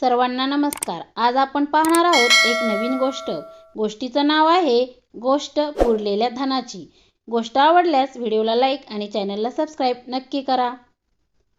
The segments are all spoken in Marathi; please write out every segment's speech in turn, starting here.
सर्वांना नमस्कार. आज आपण पाहणार आहोत एक नवीन गोष्ट. गोष्टीचं नाव आहे गोष्ट पुरलेल्या धनाची. गोष्ट आवडल्यास व्हिडिओला लाईक आणि चॅनलला सबस्क्राईब नक्की करा.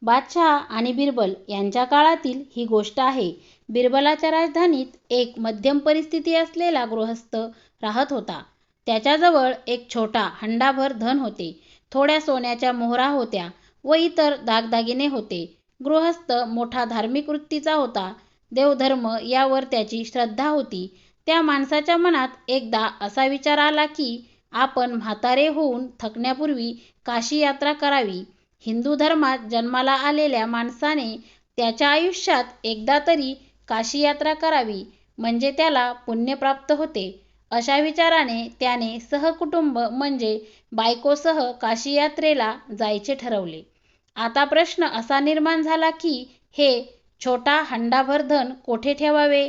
बादशहा आणि बिरबल यांच्या काळातील ही गोष्ट आहे. बिरबलाच्या राजधानीत एक मध्यम परिस्थिती असलेला गृहस्थ राहत होता. त्याच्याजवळ एक छोटा हंडाभर धन होते. थोड्या सोन्याच्या मोहरा होत्या व इतर दागदागिने होते. गृहस्थ मोठा धार्मिक वृत्तीचा होता. देवधर्म यावर त्याची श्रद्धा होती. त्या माणसाच्या मनात एकदा असा विचार आला की आपण म्हातारे होऊन थकण्यापूर्वी काशी यात्रा करावी. हिंदू धर्मात जन्माला आलेल्या माणसाने त्याच्या आयुष्यात एकदा तरी काशी यात्रा करावी म्हणजे त्याला पुण्य प्राप्त होते. अशा विचाराने त्याने सहकुटुंब म्हणजे बायकोसह काशी यात्रेला जायचे ठरवले. आता प्रश्न असा निर्माण झाला की हे छोटा हंडाभर धन कोठे ठेवावे?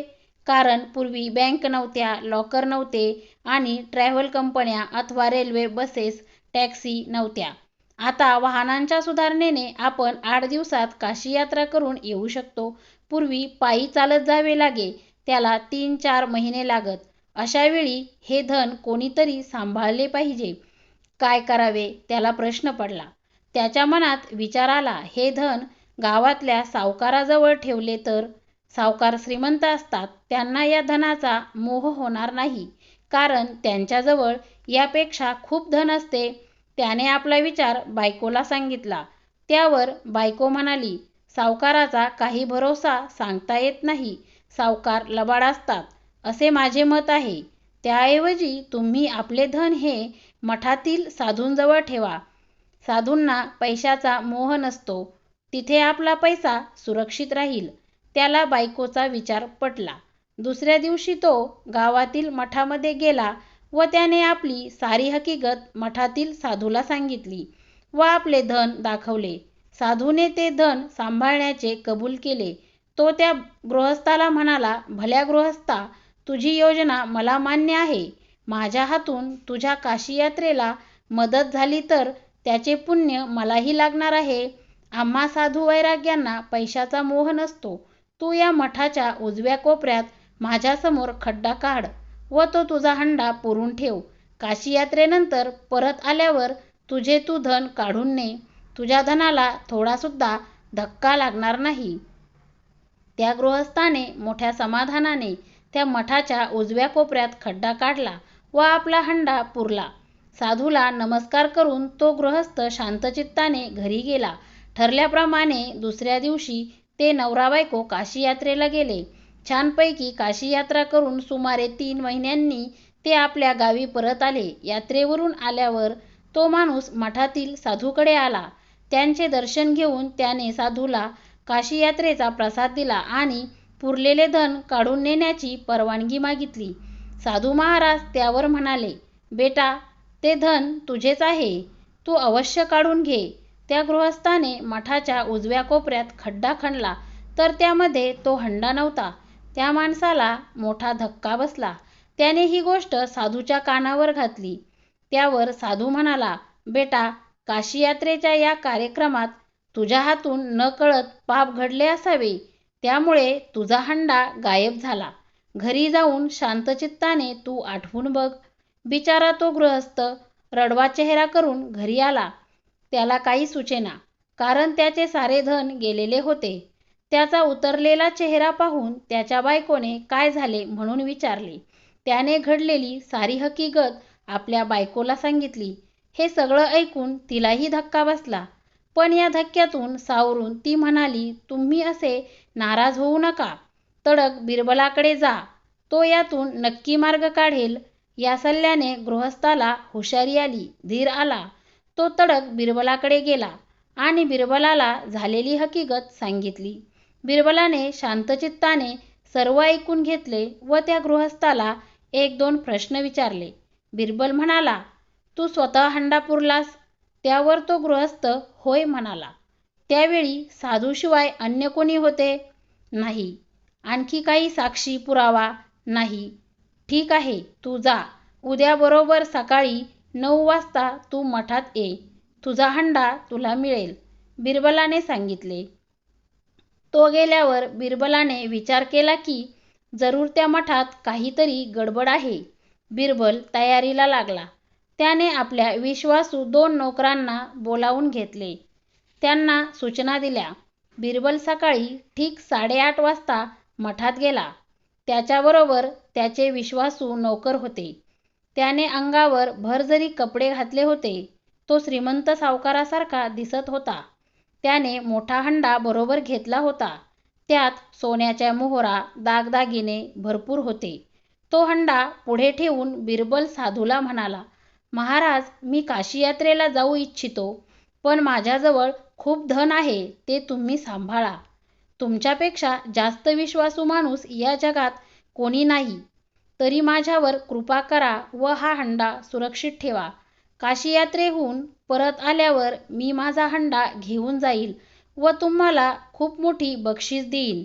कारण पूर्वी बँक नव्हत्या लॉकर नव्हते आणि ट्रॅव्हल कंपन्या अथवा रेल्वे बसेस टॅक्सी नव्हत्या. आता वाहनांच्या सुधारणेने आपण आठ दिवसात काशी यात्रा करून येऊ शकतो. पूर्वी पायी चालत जावे लागे त्याला तीन चार महिने लागत. अशा वेळी हे धन कोणीतरी सांभाळले पाहिजे. काय करावे? त्याला प्रश्न पडला. त्याच्या मनात विचार आला हे धन गावातल्या सावकाराजवळ ठेवले तर सावकार श्रीमंत असतात त्यांना या धनाचा मोह होणार नाही. कारण त्यांच्याजवळ यापेक्षा खूप धन असते. त्याने आपला विचार बायकोला सांगितला. त्यावर बायको म्हणाली सावकाराचा काही भरोसा सांगता येत नाही. सावकार लबाड असतात. असे माझे मत आहे. त्याऐवजी तुम्ही आपले धन हे मठातील साधूंजवळ ठेवा. साधूंना पैशाचा मोह नसतो. तिथे आपला पैसा सुरक्षित राहील. त्याला बायकोचा विचार पटला. दुसऱ्या दिवशी तो गावातील मठामध्ये गेला व त्याने आपली सारी हकीकत मठातील साधूला सांगितली व आपले धन दाखवले. साधूने ते धन सांभाळण्याचे कबूल केले. तो त्या गृहस्थाला म्हणाला भल्या गृहस्था तुझी योजना मला मान्य आहे. माझ्या हातून तुझ्या काशी यात्रेला मदत झाली तर त्याचे पुण्य मलाही लागणार आहे. आम्हा साधू वैराग्यांना पैशाचा मोह नसतो. तू या मठाच्या उजव्या कोपऱ्यात माझ्यासमोर खड्डा काढ व तो तुझा हंडा पुरून ठेव. काशी यात्रेनंतर परत आल्यावर तुझे तू धन काढून ने. तुझ्या धनाला थोडासुद्धा धक्का लागणार नाही. त्या गृहस्थाने मोठ्या समाधानाने त्या मठाच्या उजव्या कोपऱ्यात खड्डा काढला व आपला हंडा पुरला. साधूला नमस्कार करून तो गृहस्थ शांतचित्ताने घरी गेला. ठरल्याप्रमाणे दुसऱ्या दिवशी ते नवरा बायको काशी यात्रेला गेले. छानपैकी काशी यात्रा करून सुमारे तीन महिन्यांनी ते आपल्या गावी परत आले. यात्रेवरून आल्यावर तो माणूस मठातील साधूकडे आला. त्यांचे दर्शन घेऊन त्याने साधूला काशी यात्रेचा प्रसाद दिला आणि पुरलेले धन काढून नेण्याची परवानगी मागितली. साधू महाराज त्यावर म्हणाले बेटा ते धन तुझेच आहे. तू अवश्य काढून घे. त्या गृहस्थाने मठाच्या उजव्या कोपऱ्यात खड्डा खणला तर त्यामध्ये तो हंडा नव्हता. त्या माणसाला मोठा धक्का बसला. त्याने ही गोष्ट साधूच्या कानावर घातली. त्यावर साधू म्हणाला बेटा काशी यात्रेच्या या कार्यक्रमात तुझ्या हातून न कळत पाप घडले असावे. त्यामुळे तुझा हंडा गायब झाला. घरी जाऊन शांतचित्ताने तू आठवून बघ. बिचारा तो गृहस्थ रडवा चेहरा करून घरी आला. त्याला काही सुचेना. कारण त्याचे सारे धन गेलेले होते. त्याचा उतरलेला चेहरा पाहून त्याच्या बायकोने काय झाले म्हणून विचारले. त्याने घडलेली सारी हकीकत आपल्या बायकोला सांगितली. हे सगळं ऐकून तिलाही धक्का बसला. पण या धक्क्यातून सावरून ती म्हणाली तुम्ही असे नाराज होऊ नका. तडक बिरबलाकडे जा. तो यातून नक्की मार्ग काढेल. या सल्ल्याने गृहस्थाला हुशारी आली धीर आला. तो तडक बिरबलाकडे गेला आणि बिरबलाला झालेली हकीकत सांगितली. बिरबलाने शांतचित्ताने सर्व ऐकून घेतले व त्या गृहस्थाला एक दोन प्रश्न विचारले. बिरबल म्हणाला तू स्वतः हंडा पुरलास त्यावर तो गृहस्थ होय म्हणाला त्यावेळी साधूशिवाय अन्य कोणी होते? नाही. आणखी काही साक्षी पुरावा नाही. ठीक आहे तू जा. उद्या बरोबर सकाळी नऊ वाजता तू मठात ये. तुझा हंडा तुला मिळेल. बिरबलाने सांगितले. तो गेल्यावर बिरबलाने विचार केला की जरूर त्या मठात काहीतरी गडबड आहे. बिरबल तयारीला लागला. त्याने आपल्या विश्वासू दोन नोकरांना बोलावून घेतले. त्यांना सूचना दिल्या. बिरबल सकाळी ठीक साडेआठ वाजता मठात गेला. त्याच्याबरोबर त्याचे विश्वासू नोकर होते. त्याने अंगावर भरजरी कपडे घातले होते तो श्रीमंत सावकारासारखा दिसत होता. त्याने मोठा हंडा बरोबर घेतला होता. त्यात सोन्याच्या मोहरा दागदागिने भरपूर होते. तो हंडा पुढे ठेवून बिरबल साधूला म्हणाला महाराज मी काशी यात्रेला जाऊ इच्छितो पण माझ्याजवळ खूप धन आहे ते तुम्ही सांभाळा. तुमच्यापेक्षा जास्त विश्वासू माणूस या जगात कोणी नाही. तरी माझ्यावर कृपा करा व हा हंडा सुरक्षित ठेवा. काशी यात्रेहून परत आल्यावर मी माझा हंडा घेऊन जाईल व तुम्हाला खूप मोठी बक्षीस देईन.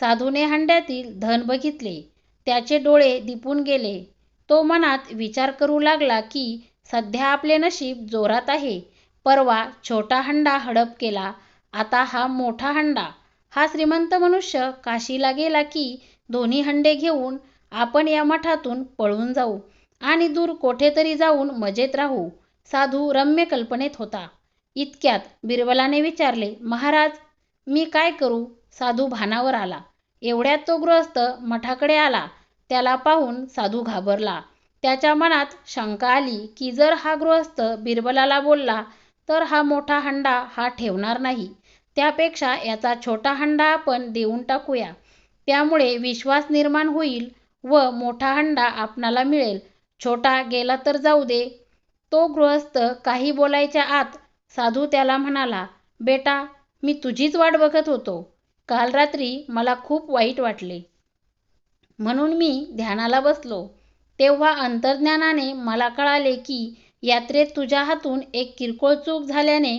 साधूने हंड्यातील धन बघितले. त्याचे डोळे दिपून गेले. तो मनात विचार करू लागला की सध्या आपले नशीब जोरात आहे. परवा छोटा हंडा हडप केला. आता हा मोठा हंडा. हा श्रीमंत मनुष्य काशीला गेला की दोन्ही हंडे घेऊन आपण या मठातून पळून जाऊ आणि दूर कोठेतरी जाऊन मजेत राहू. साधू रम्य कल्पनेत होता. इतक्यात बिरबलाने विचारले महाराज मी काय करू? साधू भानावर आला. एवढ्यात तो गृहस्थ मठाकडे आला. त्याला पाहून साधू घाबरला. त्याच्या मनात शंका आली की जर हा गृहस्थ बिरबलाला बोलला तर हा मोठा हंडा हा ठेवणार नाही. त्यापेक्षा याचा छोटा हंडा आपण देऊन टाकूया. त्यामुळे विश्वास निर्माण होईल व मोठा हंडा आपणाला मिळेल. छोटा गेला तर जाऊ दे. तो गृहस्थ काही बोलायच्या आत साधू त्याला म्हणाला बेटा मी तुझीच वाट बघत होतो. काल रात्री मला खूप वाईट वाटले. म्हणून मी ध्यानाला बसलो. तेव्हा अंतर्ज्ञानाने मला कळाले की यात्रेत तुझ्या हातून एक किरकोळ चूक झाल्याने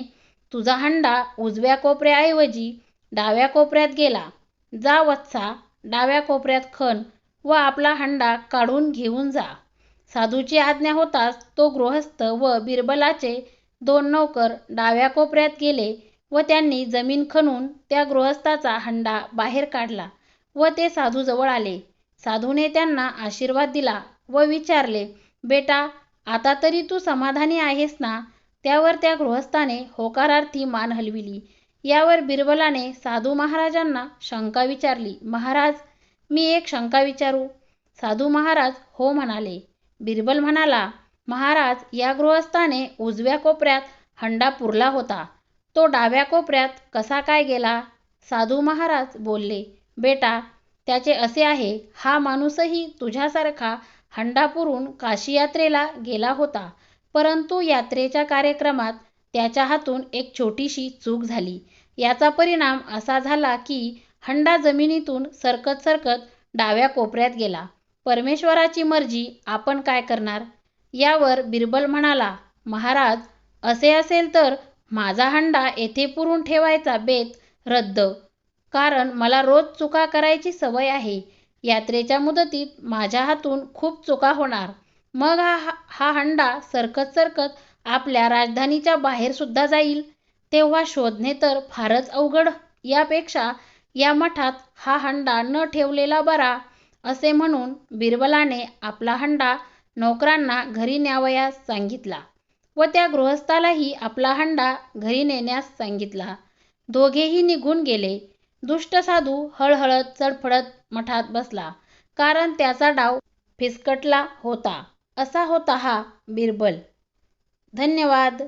तुझा हंडा उजव्या कोपऱ्याऐवजी डाव्या कोपऱ्यात गेला. जा वत्सा डाव्या कोपऱ्यात खण व आपला हंडा काढून घेऊन जा. साधूची आज्ञा होताच तो गृहस्थ व बिरबलाचे दोन नौकर डाव्या कोपऱ्यात गेले व त्यांनी जमीन खणून त्या गृहस्थाचा हंडा बाहेर काढला व ते साधूजवळ आले. साधूने त्यांना आशीर्वाद दिला व विचारले बेटा आता तरी तू समाधानी आहेस ना त्यावर त्या गृहस्थाने होकारार्थी मान हलविली. यावर बिरबलाने साधू महाराजांना शंका विचारली महाराज मी एक शंका विचारू? साधू महाराज हो म्हणाले. बिरबल म्हणाला महाराज या गृहस्थाने उजव्या कोपऱ्यात हंडा पुरला होता. तो डाव्या कोपऱ्यात कसा काय गेला? साधू महाराज बोलले बेटा त्याचे असे आहे हा माणूसही तुझ्यासारखा हंडा पुरून काशी यात्रेला गेला होता. परंतु यात्रेच्या कार्यक्रमात त्याच्या हातून एक छोटीशी चूक झाली. याचा परिणाम असा झाला की हंडा जमिनीतून सरकत सरकत डाव्या कोपऱ्यात गेला. परमेश्वराची मर्जी आपण काय करणार? यावर बिरबल म्हणाला महाराज असे असेल तर माझा हंडा येथे पुरून ठेवायचा बेत रद्द. कारण मला रोज चुका करायची सवय आहे. यात्रेच्या मुदतीत माझ्या हातून खूप चुका होणार. मग हा हा हंडा सरकत सरकत आपल्या राजधानीच्या बाहेर सुद्धा जाईल. तेव्हा शोधणे तर फारच अवघड. यापेक्षा या मठात हा हंडा न ठेवलेला बरा असे म्हणून बिरबलाने आपला हंडा नोकरांना घरी न्यावयास सांगितला व त्या गृहस्थालाही आपला हंडा घरी नेण्यास सांगितला. दोघेही निघून गेले. दुष्ट साधू हळहळत चडफडत मठात बसला. कारण त्याचा डाव फिसकटला होता. असा होता हा बिरबल. धन्यवाद.